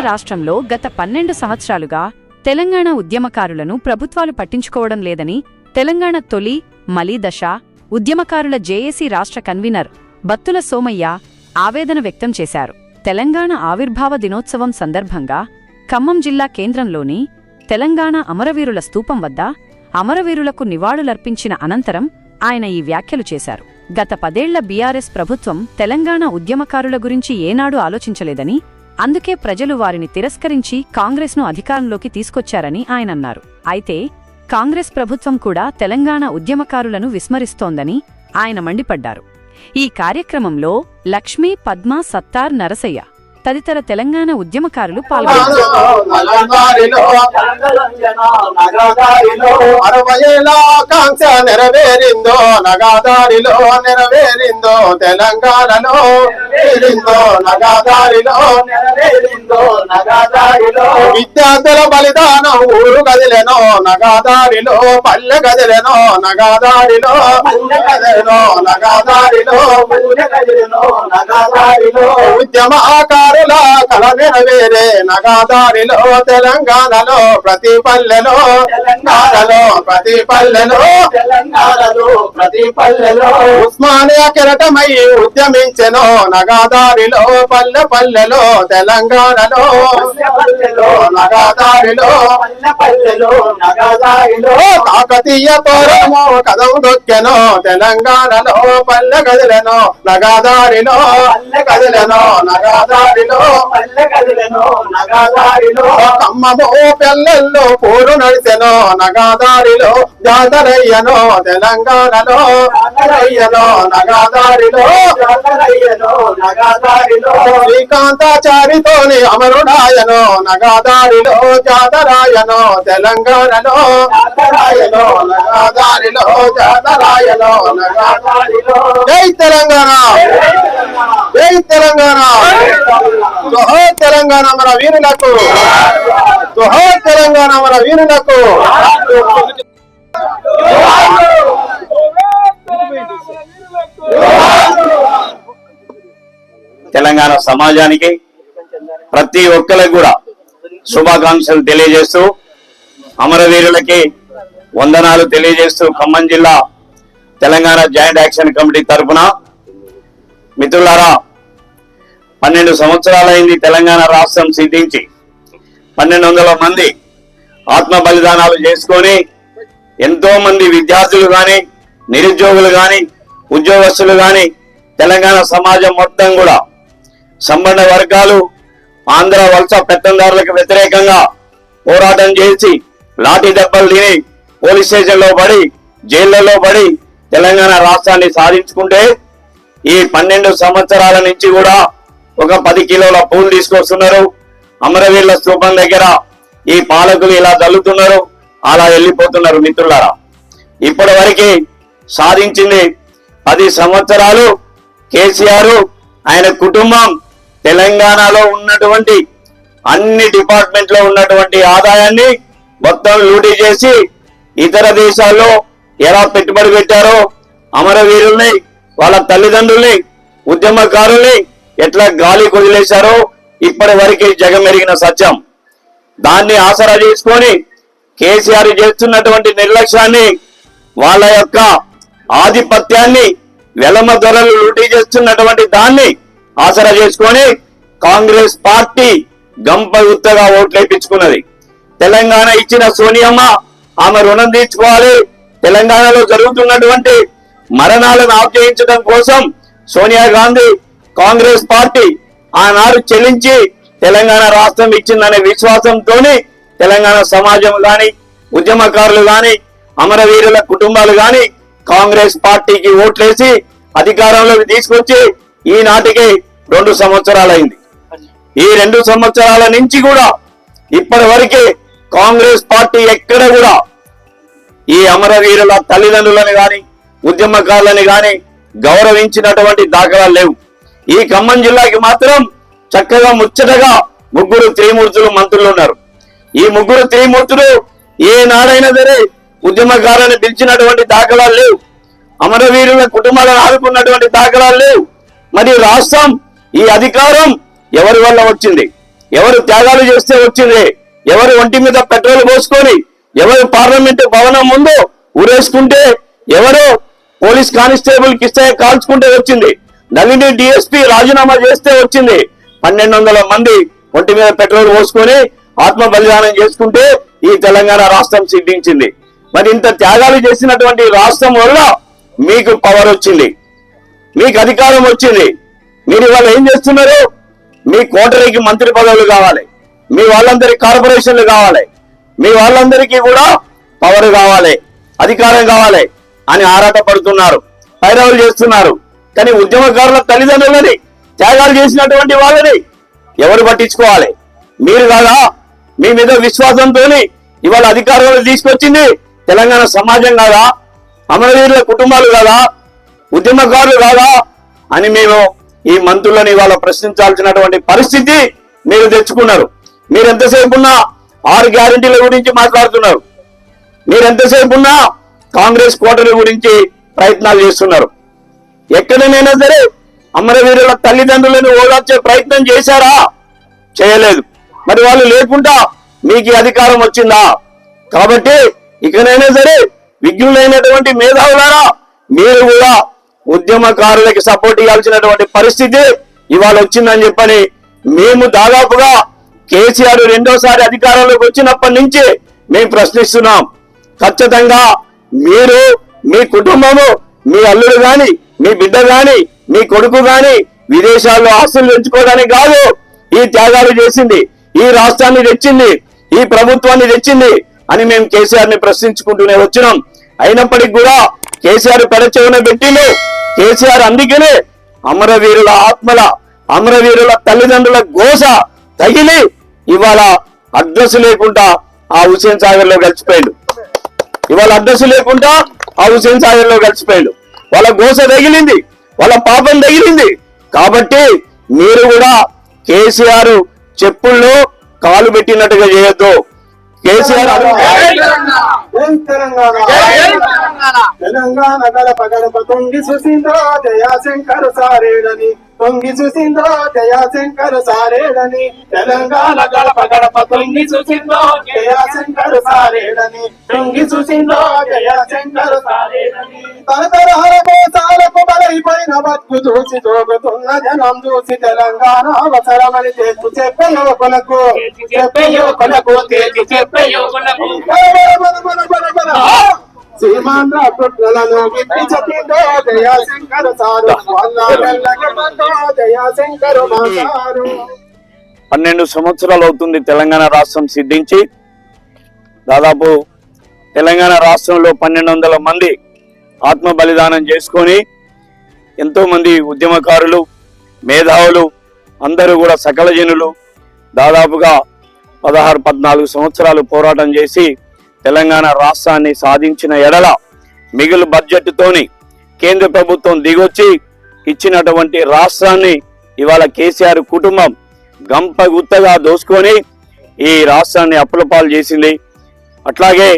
రాష్ట్రంలో గత పన్నెండు సంవత్సరాలుగా తెలంగాణ ఉద్యమకారులను ప్రభుత్వాలు పట్టించుకోవడం లేదని తెలంగాణ తొలి మలీదశ ఉద్యమకారుల జేఏసీ రాష్ట్ర కన్వీనర్ బత్తుల సోమయ్య ఆవేదన వ్యక్తం చేశారు. తెలంగాణ ఆవిర్భావ దినోత్సవం సందర్భంగా ఖమ్మం జిల్లా కేంద్రంలోని తెలంగాణ అమరవీరుల స్తూపం వద్ద అమరవీరులకు నివాళులర్పించిన అనంతరం ఆయన ఈ వ్యాఖ్యలు చేశారు. గత పదేళ్ళ బీఆర్ఎస్ ప్రభుత్వం తెలంగాణ ఉద్యమకారుల గురించి ఏనాడూ ఆలోచించలేదని అందుకే ప్రజలు వారిని తిరస్కరించి కాంగ్రెస్ను అధికారంలోకి తీసుకొచ్చారని ఆయనన్నారు అయితే కాంగ్రెస్ ప్రభుత్వం కూడా తెలంగాణ ఉద్యమకారులను విస్మరిస్తోందని ఆయన మండిపడ్డారు. ఈ కార్యక్రమంలో లక్ష్మీ పద్మ సత్తార్ నరసయ్య తదితర తెలంగాణ ఉద్యమకారులు పాల్గొన్నారు. నలదారిలో నగదారిలో అరవయేల కాంక్ష నెరవేరిందో నగాదారిలో నెరవేరిందో తెలంగాణలో నెరవేరిందో నగాదారిలో నెరవేరిందో నగదారిలో విద్యార్థుల బలిదానం ఊరు గదిలెనో నగాదారిలో పల్లె గదిలెనో నగాదారిలో పల్లె నగాదారిలో నగదారిలో. ఉద్యమకారుల కల నెరవేరే నగాదారిలో తెలంగాణలో ప్రతి పల్లెలో తెలంగాణలో ప్రతి పల్లెలో తెలంగాణలో ప్రతి పల్లెలో. ఉస్మానియా కెరటమై ఉద్యమించెను నగాదారిలో పల్లె పల్లెలో తెలంగాణలో. పల్లెలో నగాదారిలో పల్లె పల్లెలో నగదాయిలో కాకతీయ తోరము కదవు దొక్కెను తెలంగాణలో పల్లె గదిలెను నగదారిలో పల్లె గదిలెను నగదారిలో పల్లె గదిలో నగదారిలో కమ్మము పెళ్ళల్లో పోరు నడిచెను నగాదారిలో జాతరయ్యను తెలంగాణలో జాతరయ్యను నగాదారిలో జాతరయ్యను నగదారిలో శ్రీకాంతాచారితోని అమరుడాయను నగదారిలో జాతరాయను తెలంగాణలో జాతరాయను నగాదారిలో జై తెలంగాణ జై తెలంగాణ. జోహార్ తెలంగాణ మన వీరులకు జోహార్ తెలంగాణ మన వీరులకు. తెలంగాణ సమాజానికి ప్రతి ఒక్కరికి కూడా శుభాకాంక్షలు తెలియజేస్తూ అమరవీరులకి వందనాలు తెలియజేస్తూ ఖమ్మం జిల్లా తెలంగాణ జాయింట్ యాక్షన్ కమిటీ తరఫున మిత్రులారా పన్నెండు సంవత్సరాలైంది తెలంగాణ రాష్ట్రం సిద్ధించి పన్నెండు వందల మంది ఆత్మ బలిదానాలు చేసుకొని ఎంతో మంది విద్యార్థులు కానీ నిరుద్యోగులు కానీ ఉద్యోగస్తులు కానీ తెలంగాణ సమాజం మొత్తం కూడా సంబంధ వర్గాలు ఆంధ్ర వలస పెత్తందారులకు వ్యతిరేకంగా పోరాటం చేసి లాఠీ దెబ్బలు తిని పోలీస్ స్టేషన్లో పడి జైళ్ళలో పడి తెలంగాణ రాష్ట్రాన్ని సాధించుకుంటే ఈ పన్నెండు సంవత్సరాల నుంచి కూడా ఒక పది కిలోల పూలు తీసుకొస్తున్నారు. అమరవీరుల స్థూపం దగ్గర ఈ పాలకులు ఇలా చల్లుతున్నారు అలా వెళ్ళిపోతున్నారు మిత్రులారా. ఇప్పటి వరకు సాధించింది పది సంవత్సరాలు కేసీఆర్ ఆయన కుటుంబం తెలంగాణలో ఉన్నటువంటి అన్ని డిపార్ట్మెంట్లో ఉన్నటువంటి ఆదాయాన్ని మొత్తం లూటీ చేసి ఇతర దేశాల్లో ఎలా పెట్టుబడి పెట్టారో అమరవీరుల్ని వాళ్ళ తల్లిదండ్రుల్ని ఉద్యమకారుల్ని ఎట్లా గాలి కొదిలేశారో ఇప్పటి వరకు జగమెరిగిన సత్యం. దాన్ని ఆసరా చేసుకొని కేసీఆర్ చేస్తున్నటువంటి నిర్లక్ష్యాన్ని వాళ్ళ యొక్క ఆధిపత్యాన్ని వెలమ ధరలు లూటీ చేస్తున్నటువంటి దాన్ని ఆసరా చేసుకొని కాంగ్రెస్ పార్టీ గంప గుత్తగా ఓట్లు వేయించుకున్నది తెలంగాణ ఇచ్చిన సోనియమ్మ ఆమె రుణం తీర్చుకోవాలి. తెలంగాణలో జరుగుతున్నటువంటి మరణాలను ఆప్యాయించడం కోసం సోనియా గాంధీ కాంగ్రెస్ పార్టీ ఆనాడు చెల్లించి తెలంగాణ రాష్ట్రం ఇచ్చిందనే విశ్వాసంతోనే తెలంగాణ సమాజం గాని ఉద్యమకారులు గాని అమరవీరుల కుటుంబాలు గాని కాంగ్రెస్ పార్టీకి ఓట్లేసి అధికారంలోకి తీసుకొచ్చి ఈనాటికి రెండు సంవత్సరాలైంది. ఈ రెండు సంవత్సరాల నుంచి కూడా ఇప్పటి వరకే కాంగ్రెస్ పార్టీ ఎక్కడ కూడా ఈ అమరవీరుల తల్లిదండ్రులని గాని ఉద్యమకారులని గాని గౌరవించినటువంటి దాఖలాలు లేవు. ఈ ఖమ్మం జిల్లాకి మాత్రం చక్కగా ముచ్చటగా ముగ్గురు త్రిమూర్తులు మంత్రులు ఉన్నారు. ఈ ముగ్గురు త్రిమూర్తులు ఏ నాడైనా సరే ఉద్యమకారులను పిలిచినటువంటి దాఖలాలు లేవు. అమరవీరుల కుటుంబాలను ఆదుకున్నటువంటి దాఖలాలు లేవు. మరి రాష్ట్రం ఈ అధికారం ఎవరి వల్ల వచ్చింది? ఎవరు త్యాగాలు చేస్తే వచ్చింది? ఎవరు ఒంటి మీద పెట్రోల్ పోసుకొని ఎవరు పార్లమెంట్ భవనం ముందు ఊరేసుకుంటే ఎవరు పోలీస్ కానిస్టేబుల్ కిస్తే కాల్చుకుంటే వచ్చింది. నలిని డిఎస్పీ రాజీనామా చేస్తే వచ్చింది. పన్నెండు వందల మంది ఒంటి మీద పెట్రోల్ పోసుకొని ఆత్మ బలిదానం చేసుకుంటే ఈ తెలంగాణ రాష్ట్రం సిద్ధించింది. మరి ఇంత త్యాగాలు చేసినటువంటి రాష్ట్రం వల్ల మీకు పవర్ వచ్చింది. మీకు అధికారం వచ్చింది. మీరు ఇవాళ ఏం చేస్తున్నారు? మీ కోటరీకి మంత్రి పదవులు కావాలి. మీ వాళ్ళందరికి కార్పొరేషన్లు కావాలి. మీ వాళ్ళందరికీ కూడా పవర్ కావాలి అధికారం కావాలి అని ఆరాటపడుతున్నారు పైరవులు చేస్తున్నారు. కానీ ఉద్యమకారుల తల్లిదండ్రులని త్యాగాలు చేసినటువంటి వాళ్ళని ఎవరు పట్టించుకోవాలి? మీరు కాదా? మీ మీద విశ్వాసంతో ఇవాళ అధికారంలో తీసుకొచ్చింది తెలంగాణ సమాజం కాదా? అమరవీరుల కుటుంబాలు కాదా? ఉద్యమకారులు కాదా? అని మేము ఈ మంత్రులను ఇవాళ ప్రశ్నించాల్సినటువంటి పరిస్థితి మీరు తెచ్చుకున్నారు. మీరు ఎంతసేపు ఉన్నా ఆరు గ్యారంటీల గురించి మాట్లాడుతున్నారు. మీరు ఎంతసేపు ఉన్నా కాంగ్రెస్ కోటల గురించి ప్రయత్నాలు చేస్తున్నారు. ఎక్కడనైనా సరే అమరవీరుల తల్లిదండ్రులను ఓదార్చే ప్రయత్నం చేశారా? చేయలేదు. మరి వాళ్ళు లేకుండా మీకు ఈ అధికారం వచ్చిందా? కాబట్టి ఇకనైనా సరే విజ్ఞులైనటువంటి మేధావులారా మీరు కూడా ఉద్యమకారులకి సపోర్ట్ ఇవ్వాల్సినటువంటి పరిస్థితి ఇవాళ వచ్చిందని చెప్పని మేము దాదాపుగా కేసీఆర్ రెండోసారి అధికారంలోకి వచ్చినప్పటి నుంచి మేము ప్రశ్నిస్తున్నాం. ఖచ్చితంగా మీరు మీ కుటుంబము మీ అల్లుడు గాని మీ బిడ్డ గాని మీ కొడుకు గాని విదేశాల్లో ఆస్తులు పెంచుకోవడానికి కాదు ఈ త్యాగాలు చేసింది ఈ రాష్ట్రాన్ని తెచ్చింది ఈ ప్రభుత్వాన్ని తెచ్చింది అని మేము కేసీఆర్ని ప్రశ్నించుకుంటూనే వచ్చినాం. అయినప్పటికీ కూడా కేసీఆర్ పెడచెవున పెట్టిండు. కేసీఆర్ అందుకనే అమరవీరుల ఆత్మల అమరవీరుల తల్లిదండ్రుల గోస తగిలి ఇవాళ అడ్రస్ లేకుండా ఆ హుసేన్ సాగర్లో కలిసిపోయాడు ఇవాళ అడ్రస్ లేకుండా ఆ హుసేన్ సాగర్లో కలిసిపోయాడు వాళ్ళ గోస తగిలింది వాళ్ళ పాపం తగిలింది. కాబట్టి మీరు కూడా కేసీఆర్ చెప్పుల్లో కాలు పెట్టినట్టుగా చేయొద్దు. కేసీఆర్ తెలంగాణ. గడప గడప తొంగి చూసిందో జయా శంకర్ సారేడని. తొంగి చూసిందో జయా శంకర్ సారేడని. తెలంగాణ గడప గడప తొంగి చూసిందో జయా శంకర్ సారేడని. తొంగి చూసిందో జయా శంకర్ సారేడని తరతరాల కోసాలకు బలైపోయిన చూసి తోగుతున్న జనం చూసి తెలంగాణ అవసరమని చేసి చెప్పే యువకులకు చెప్పే యువకులకు తేల్చి చెప్పే యువకులకు సీమాంధ్ర పుట్రలను విప్పి చెప్పిందో దయాశంకర్ సారు వాళ్ళ మాసారు పన్నెండు సంవత్సరాలు అవుతుంది తెలంగాణ రాష్ట్రం సిద్ధించి. దాదాపు తెలంగాణ రాష్ట్రంలో పన్నెండు వందల మంది ఆత్మ బలిదానం చేసుకొని ఎంతోమంది ఉద్యమకారులు మేధావులు అందరూ కూడా సకల జనులు దాదాపుగా పదహారు పద్నాలుగు సంవత్సరాలు పోరాటం చేసి తెలంగాణ రాష్ట్రాన్ని సాధించిన ఎడల మిగులు బడ్జెట్తోని కేంద్ర ప్రభుత్వం దిగొచ్చి ఇచ్చినటువంటి రాష్ట్రాన్ని ఇవాళ కేసీఆర్ కుటుంబం గంప గుత్తగా దోసుకొని ఈ రాష్ట్రాన్ని అప్పులపాలు చేసింది. అట్లాగే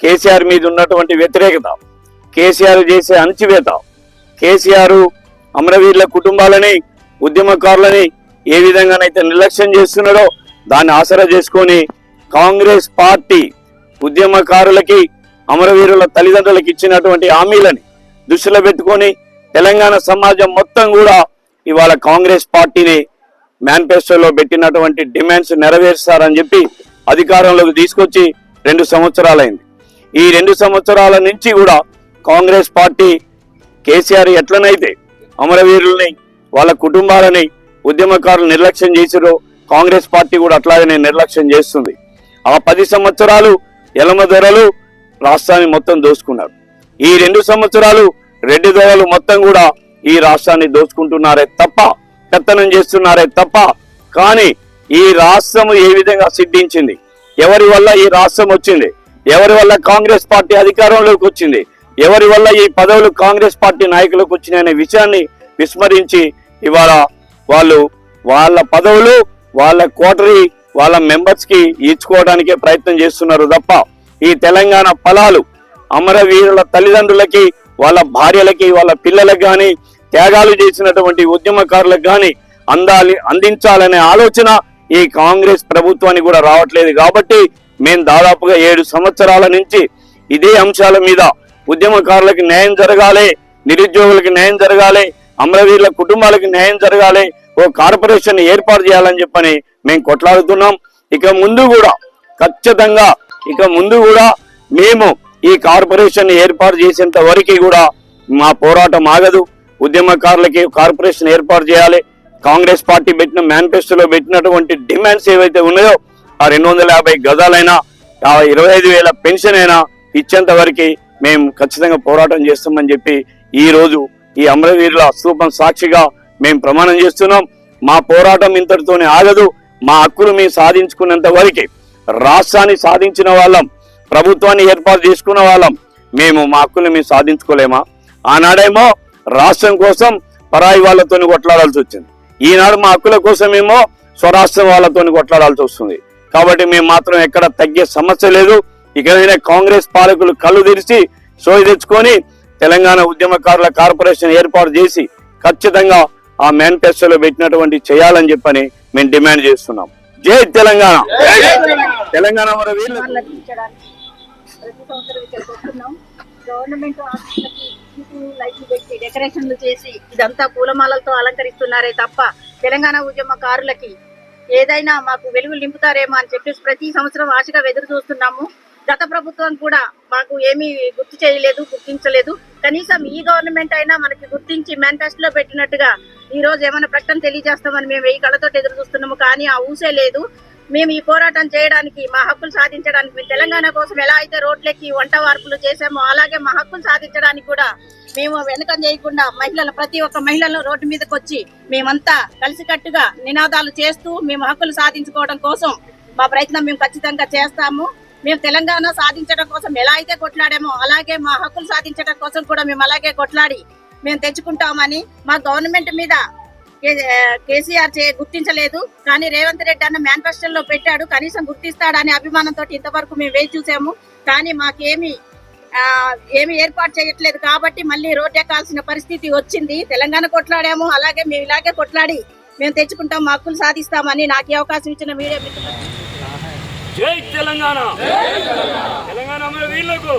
కేసీఆర్ మీద ఉన్నటువంటి వ్యతిరేకత కేసీఆర్ చేసే అణచివేత కేసీఆర్ అమరవీరుల కుటుంబాలని ఉద్యమకారులని ఏ విధంగానైతే నిర్లక్ష్యం చేస్తున్నాడో దాన్ని ఆసరా చేసుకొని కాంగ్రెస్ పార్టీ ఉద్యమకారులకి అమరవీరుల తల్లిదండ్రులకు ఇచ్చినటువంటి హామీలని దృష్టిలో పెట్టుకొని తెలంగాణ సమాజం మొత్తం కూడా ఇవాళ కాంగ్రెస్ పార్టీని మేనిఫెస్టోలో పెట్టినటువంటి డిమాండ్స్ నెరవేరుస్తారని చెప్పి అధికారంలోకి తీసుకొచ్చి రెండు సంవత్సరాలైంది. ఈ రెండు సంవత్సరాల నుంచి కూడా కాంగ్రెస్ పార్టీ కేసీఆర్ ఎట్లనైతే అమరవీరుల్ని వాళ్ళ కుటుంబాలని ఉద్యమకారులు నిర్లక్ష్యం చేసిరో కాంగ్రెస్ పార్టీ కూడా అట్లాగనే నిర్లక్ష్యం చేస్తుంది. ఆ పది సంవత్సరాలు ఎలమ ధరలు రాష్ట్రాన్ని మొత్తం దోచుకున్నారు ఈ రెండు సంవత్సరాలు రెడ్డి ధరలు మొత్తం కూడా ఈ రాష్ట్రాన్ని దోచుకుంటున్నారే తప్ప పెత్తనం చేస్తున్నారే తప్ప కానీ ఈ రాష్ట్రం ఏ విధంగా సిద్ధించింది? ఎవరి వల్ల ఈ రాష్ట్రం వచ్చింది? ఎవరి వల్ల కాంగ్రెస్ పార్టీ అధికారంలోకి వచ్చింది? ఎవరి వల్ల ఈ పదవులు కాంగ్రెస్ పార్టీ నాయకులకు వచ్చినాయనే విషయాన్ని విస్మరించి ఇవాళ వాళ్ళు వాళ్ళ పదవులు వాళ్ళ కోటరీ వాళ్ళ మెంబర్స్కి ప్రయత్నం చేస్తున్నారు తప్ప ఈ తెలంగాణ ఫలాలు అమరవీరుల తల్లిదండ్రులకి వాళ్ళ భార్యలకి వాళ్ళ పిల్లలకు కానీ త్యాగాలు చేసినటువంటి ఉద్యమకారులకు కానీ అందాలి అందించాలనే ఆలోచన ఈ కాంగ్రెస్ ప్రభుత్వానికి కూడా రావట్లేదు. కాబట్టి మేము దాదాపుగా ఏడు సంవత్సరాల నుంచి ఇదే అంశాల మీద ఉద్యమకారులకు న్యాయం జరగాలి నిరుద్యోగులకు న్యాయం జరగాలి అమరవీరుల కుటుంబాలకు న్యాయం జరగాలి ఓ కార్పొరేషన్ ఏర్పాటు చేయాలని చెప్పని మేము కొట్లాడుతున్నాం. ఇక ముందు కూడా ఖచ్చితంగా ఇక ముందు కూడా మేము ఈ కార్పొరేషన్ ఏర్పాటు చేసేంత వరకు కూడా మా పోరాటం ఆగదు. ఉద్యమకారులకి కార్పొరేషన్ ఏర్పాటు చేయాలి. కాంగ్రెస్ పార్టీ పెట్టిన మేనిఫెస్టోలో పెట్టినటువంటి డిమాండ్స్ ఏవైతే ఉన్నాయో ఆ రెండు వందల యాభై గజాలైనా ఇరవై ఐదు వేల పెన్షన్ అయినా ఇచ్చేంత వరకు మేము ఖచ్చితంగా పోరాటం చేస్తామని చెప్పి ఈ రోజు ఈ అమరవీరుల స్థూపం సాక్షిగా మేము ప్రమాణం చేస్తున్నాం. మా పోరాటం ఇంతటితోనే ఆగదు. మా హక్కులు మేము సాధించుకున్నంత వరకు రాష్ట్రాన్ని సాధించిన వాళ్ళం. ప్రభుత్వాన్ని ఏర్పాటు చేసుకున్న వాళ్ళం. మేము మా హక్కులు మేము సాధించుకోలేమా? ఆనాడేమో రాష్ట్రం కోసం పరాయి వాళ్ళతో కొట్లాడాల్సి వచ్చింది. ఈనాడు మా హక్కుల కోసమేమో స్వరాష్ట్రం వాళ్ళతో కొట్లాడాల్సి వస్తుంది. కాబట్టి మేము మాత్రం ఎక్కడ తగ్గే సమస్య లేదు. ఇకనైనా కాంగ్రెస్ పాలకులు కళ్ళు తెరిచి సోయి తెచ్చుకొని తెలంగాణ ఉద్యమకారుల కార్పొరేషన్ ఏర్పాటు చేసి ఖచ్చితంగా ఆ మేనిఫెస్టోలో పెట్టినటువంటి చేయాలని చెప్పని మేము డిమాండ్ చేస్తున్నాం. జై తెలంగాణ! తెలంగాణ! మన గవర్నమెంట్ లైట్లు పెట్టి డెకరేషన్లు చేసి ఇదంతా పూలమాలలతో అలంకరిస్తున్నారే తప్ప తెలంగాణ ఉద్యమకారులకి ఏదైనా మాకు వెలుగులు నింపుతారేమో అని చెప్పేసి ప్రతి సంవత్సరం ఆశగా ఎదురు చూస్తున్నాము. గత ప్రభుత్వం కూడా మాకు ఏమీ గుర్తు చేయలేదు గుర్తించలేదు. కనీసం ఈ గవర్నమెంట్ అయినా మనకి గుర్తించి మేనిఫెస్టోలో పెట్టినట్టుగా ఈ రోజు ఏమైనా ప్రకటన తెలియజేస్తామని మేము వెయ్యి కళ్ళతో ఎదురు చూస్తున్నాము. కానీ ఆ ఊసే లేదు. మేము ఈ పోరాటం చేయడానికి మా హక్కులు సాధించడానికి మేము తెలంగాణ కోసం ఎలా అయితే రోడ్లెక్కి వంట వార్పులు చేసామో అలాగే మా హక్కులు సాధించడానికి కూడా మేము వెనకం చేయకుండా మహిళలు ప్రతి ఒక్క మహిళలు రోడ్డు మీదకి వచ్చి మేమంతా కలిసికట్టుగా నినాదాలు చేస్తూ మేము హక్కులు సాధించుకోవడం కోసం మా ప్రయత్నం మేము ఖచ్చితంగా చేస్తాము. మేము తెలంగాణ సాధించడం కోసం ఎలా అయితే కొట్లాడామో అలాగే మా హక్కులు సాధించడం కోసం కూడా మేము అలాగే కొట్లాడి మేము తెచ్చుకుంటామని మా గవర్నమెంట్ మీద కేసీఆర్ చే గుర్తించలేదు. కానీ రేవంత్ రెడ్డి అన్న మేనిఫెస్టోలో పెట్టాడు. కనీసం గుర్తిస్తాడనే అభిమానంతో ఇంతవరకు మేము వేచి చూసాము. కానీ మాకేమి ఏమి ఏర్పాటు చేయట్లేదు కాబట్టి మళ్ళీ రోడ్ ఎక్కాల్సిన పరిస్థితి వచ్చింది. తెలంగాణ కొట్లాడాము. అలాగే మేము ఇలాగే కొట్లాడి మేము తెచ్చుకుంటాం మా హక్కులు సాధిస్తామని నాకు అవకాశం ఇచ్చిన మీడియా మిత్రులు. జై తెలంగాణ. తెలంగాణ అమర వీరులకు.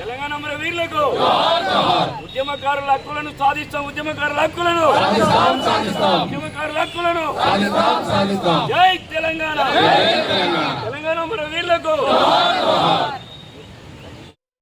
తెలంగాణ అమర వీరులకు. ఉద్యమకారుల హక్కులను సాధిస్తాం ఉద్యమకారుల హక్కులను. ఉద్యమకారుల హక్కులను. జై తెలంగాణ. తెలంగాణ అమర వీరులకు.